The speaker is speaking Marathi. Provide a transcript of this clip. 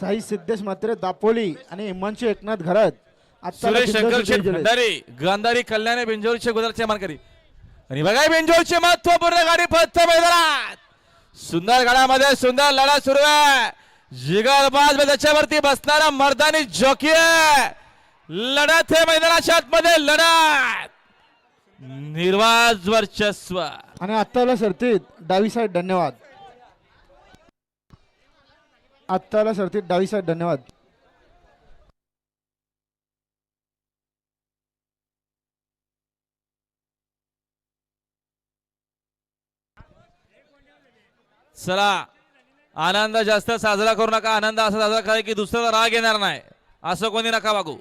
साई सिद्धेश मात्रे दापोली आणि हिमांशू एकनाथ घरत. सुरेश शंकर शेठ भंडारी गांधारी कल्याण बेंजोरचे गुजरातचे मानकरी आणि बघा बेंजोरची महत्त्वपूर्ण गाडी फक्त मैदानात. सुंदर गाड्यामध्ये सुंदर लढा सुरू आहे. जिगरबाज त्याच्यावरती बसणारा मर्दानी जॉकी आहे. लढत आहे मैदानाच्या आतमध्ये लढत. निर्वाज वर्चस्व. आणि आत्ताला सरतीत डावी साईड धन्यवाद. आत्ताला सरतीत डावी साहेब धन्यवाद. चला आनंद जास्त साजरा करू नका. आनंद असा साजरा करा की दुसऱ्याला राग येणार नाही. असं कोणी नका वागू.